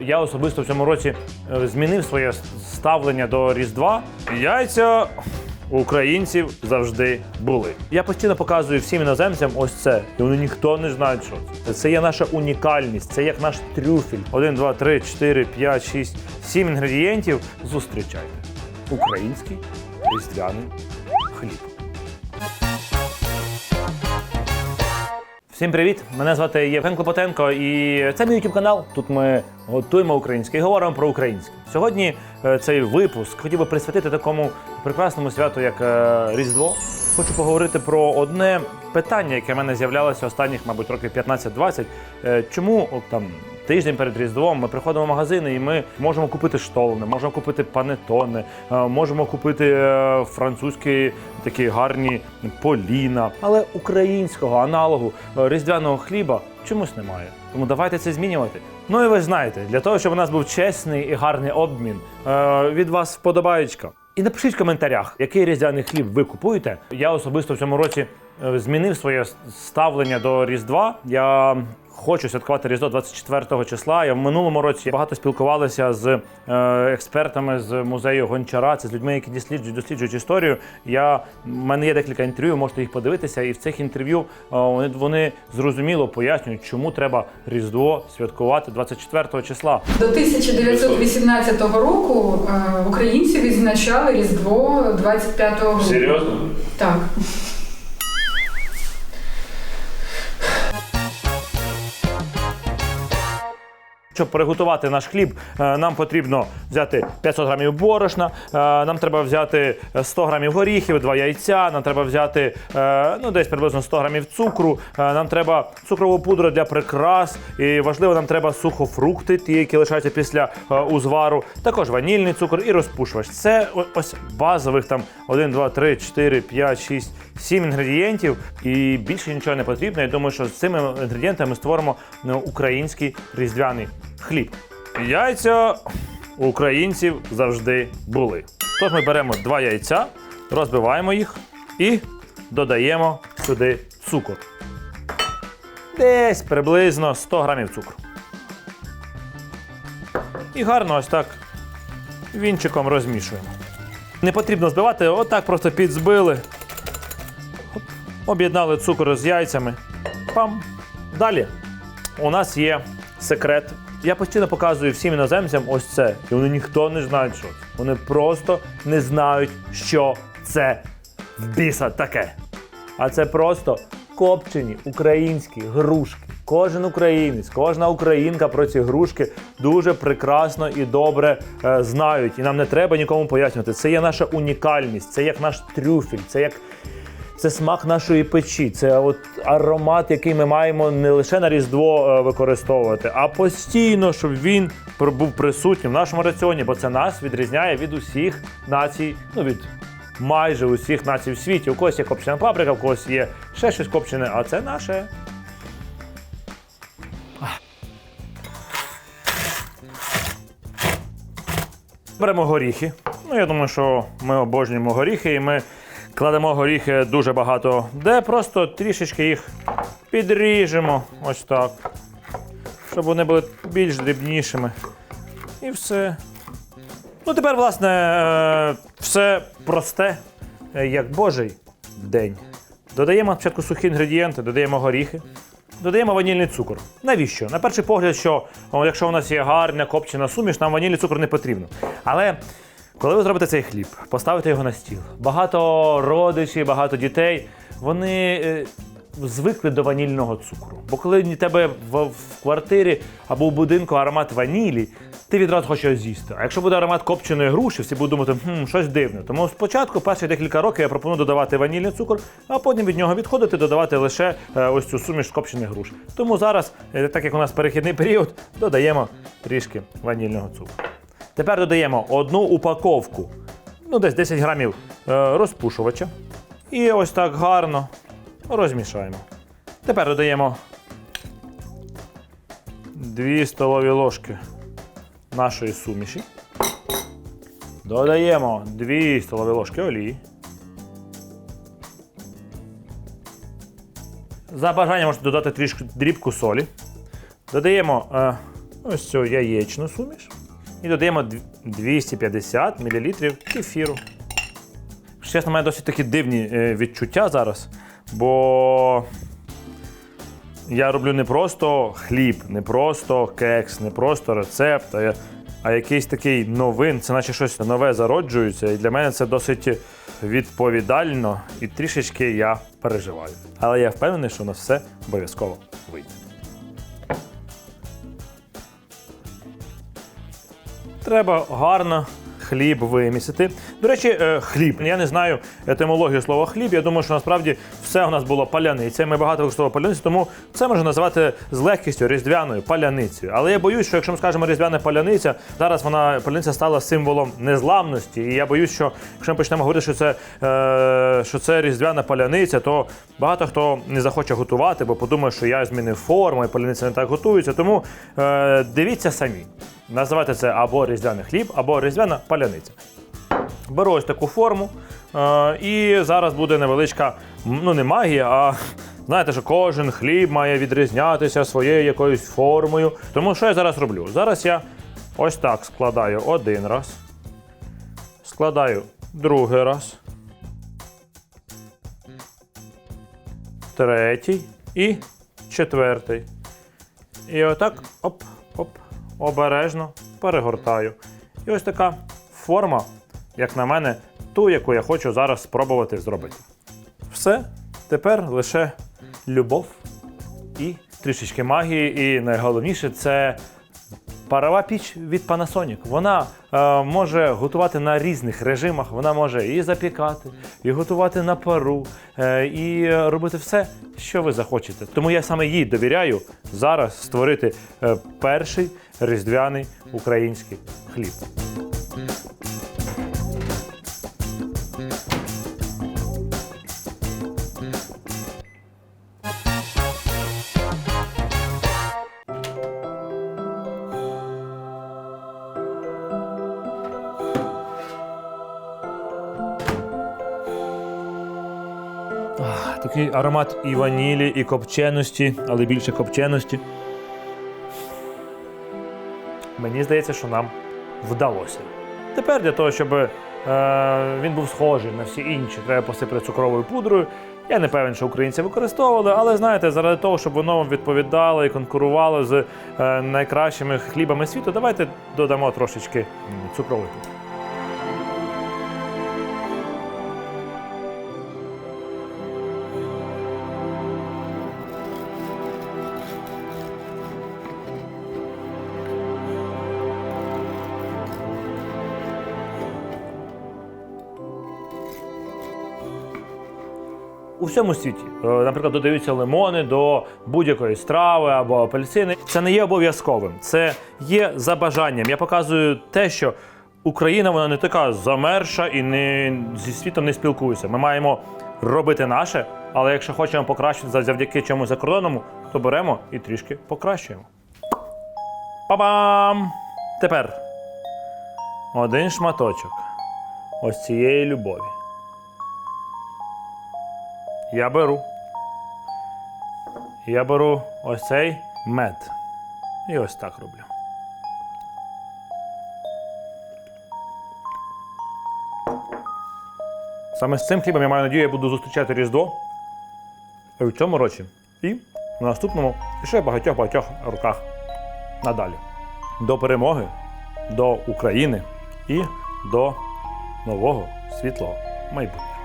Я особисто в цьому році е, змінив своє ставлення до Різдва. Яйця українців завжди були. Я постійно показую всім іноземцям ось це, і вони ніхто не знає, що це. Це є наша унікальність, це як наш трюфель. Один, два, три, чотири, п'ять, шість, сім інгредієнтів. Зустрічайте. Український різдвяний хліб. Всім привіт! Мене звати Євген Клопотенко, і це мій YouTube канал. Тут ми готуємо українське і говоримо про українське. Сьогодні е, цей випуск хотів би присвятити такому прекрасному святу, як е, Різдво. Хочу поговорити про одне питання, яке в мене з'являлося останніх, мабуть, років 15-20. Е, Чому там тиждень перед Різдвом ми приходимо в магазини і ми можемо купити штолни, можемо купити панетони, е, можемо купити е, французькі такі гарні поліна, але українського аналогу е, різдвяного хліба чомусь немає. Тому давайте це змінювати. Ну і ви знаєте, для того, щоб у нас був чесний і гарний обмін, від вас вподобаєчка. І напишіть в коментарях, який різдвяний хліб ви купуєте. Я особисто в цьому році змінив своє ставлення до Різдва. Я хочу святкувати Різдво 24 числа. Я в минулому році багато спілкувалися з е, експертами з музею Гончара. Це з людьми, які досліджують, досліджують історію. Я в мене є декілька інтерв'ю, можете їх подивитися. І в цих інтерв'ю е, вони, вони зрозуміло пояснюють, чому треба Різдво святкувати 24 числа. До 1918 року е, українці відзначали Різдво 25 грудня. Серйозно? Так. Щоб приготувати наш хліб, е, нам потрібно взяти 500 грамів борошна, е, нам треба взяти 100 грамів горіхів, два яйця, нам треба взяти е, ну, десь приблизно 100 грамів цукру, нам треба цукрову пудру для прикрас, і важливо, нам треба сухофрукти, ті, які лишаються після узвару, також ванільний цукор і розпушувач. Це ось базових там 1, 2, 3, 4, 5, 6, 7 інгредієнтів, і більше нічого не потрібно. Я думаю, що з цими інгредієнтами ми створимо український різдвяний хліб. Яйця у українців завжди були. Тож ми беремо два яйця, розбиваємо їх і додаємо сюди цукор. Десь приблизно 100 грамів цукру. І гарно ось так вінчиком розмішуємо. Не потрібно збивати, отак просто підзбили. Об'єднали цукор з яйцями. Пам. Далі у нас є секрет. Я постійно показую всім іноземцям ось це. І вони ніхто не знає, що це. Вони просто не знають, що це в біса таке. А це просто копчені українські грушки. Кожен українець, кожна українка про ці грушки дуже прекрасно і добре е, знають. І нам не треба нікому пояснювати. Це є наша унікальність, це як наш трюфель, це як це смак нашої печі, це от аромат, який ми маємо не лише на Різдво е, використовувати, а постійно, щоб він був присутнім в нашому раціоні, бо це нас відрізняє від усіх націй, ну від майже усіх націй в світі. У когось є копчена паприка, у когось є ще щось копчене, а це наше. Беремо горіхи. Ну, я думаю, що ми обожнюємо горіхи, і ми кладемо горіхи дуже багато, де просто трішечки їх підріжемо. Ось так. Щоб вони були більш дрібнішими. І все. Ну, тепер, власне, е, все просте, е, як Божий день. Додаємо спочатку сухі інгредієнти, додаємо горіхи, додаємо ванільний цукор. Навіщо? На перший погляд, що якщо у нас є гарна копчена суміш, нам ванільний цукор не потрібно. Але коли ви зробите цей хліб, поставите його на стіл, багато родичів, багато дітей, вони е, звикли до ванільного цукру. Бо коли у тебе в, в квартирі або в будинку аромат ванілі, ти відразу хочеш з'їсти. А якщо буде аромат копченої груші, всі будуть думати, хм, щось дивне. Тому спочатку, перші декілька років, я пропоную додавати ванільний цукор, а потім від нього відходити, додавати лише е, ось цю суміш з копчених груш. Тому зараз, е, так як у нас перехідний період, додаємо трішки ванільного цукру. Tепер додаємо одну упаковку, ну десь 10 грамів е, розпушувача. І ось так гарно розмішаємо. Тепер додаємо 2 столові ложки нашої суміші. Додаємо 2 столові ложки олії. За бажанням можете додати трішки дрібку солі. Додаємо е, ось цю яєчну суміш. І додаємо 250 мл кефіру. Чесно, у досить такі дивні е, відчуття зараз, бо я роблю не просто хліб, не просто кекс, не просто рецепт, а якийсь такий новин, це наче щось нове зароджується. І для мене це досить відповідально і трішечки я переживаю. Але я впевнений, що у нас все обов'язково вийде. Треба гарно хліб вимісити. До речі, е, хліб. Я не знаю етимологію слова хліб. Я думаю, що насправді все у нас було паляниця. Ми багато використовували паляницю, тому це можна називати з легкістю різдвяною паляницею. Але я боюсь, що якщо ми скажемо різдвяна паляниця, зараз вона паляниця стала символом незламності. І я боюсь, що якщо ми почнемо говорити, що це, е, що це різдвяна паляниця, то багато хто не захоче готувати, бо подумає, що я змінив форму, і паляниця не так готується. Тому е, дивіться самі. Називайте це або різдвяний хліб, або різдвяна паляниця. Беру ось таку форму, е, і зараз буде невеличка, ну не магія, а знаєте, що кожен хліб має відрізнятися своєю якоюсь формою. Тому що я зараз роблю? Зараз я ось так складаю один раз, складаю другий раз, третій і четвертий. І отак оп, оп, обережно перегортаю. І ось така форма, як на мене, ту, яку я хочу зараз спробувати зробити. Все, тепер лише любов і трішечки магії. І найголовніше це парова піч від Panasonic. Вона е, може готувати на різних режимах. Вона може і запікати, і готувати на пару, е, і робити все, що ви захочете. Тому я саме їй довіряю зараз створити е, перший різдвяний український хліб. Такий аромат і ванілі, і копченості, але більше копченості. Мені здається, що нам вдалося. Тепер для того, щоб е, він був схожий на всі інші, треба посипати цукровою пудрою. Я не певен, що українці використовували, але знаєте, заради того, щоб воно відповідало і конкурувало з е, найкращими хлібами світу, давайте додамо трошечки цукрової пудри. У всьому світі, е, наприклад, додаються лимони до будь-якої страви або апельсини. Це не є обов'язковим, це є за бажанням. Я показую те, що Україна вона не така замерша і не зі світом не спілкується. Ми маємо робити наше, але якщо хочемо покращити завдяки чомусь закордонному, то беремо і трішки покращуємо. Па-бам! Тепер один шматочок ось цієї любові. Я беру. Я беру ось цей мед. І ось так роблю. Саме з цим хлібом я маю надію, я буду зустрічати Різдво в цьому році. І в наступному і ще багатьох-багатьох роках надалі. До перемоги, до України і до нового світлого майбутнього.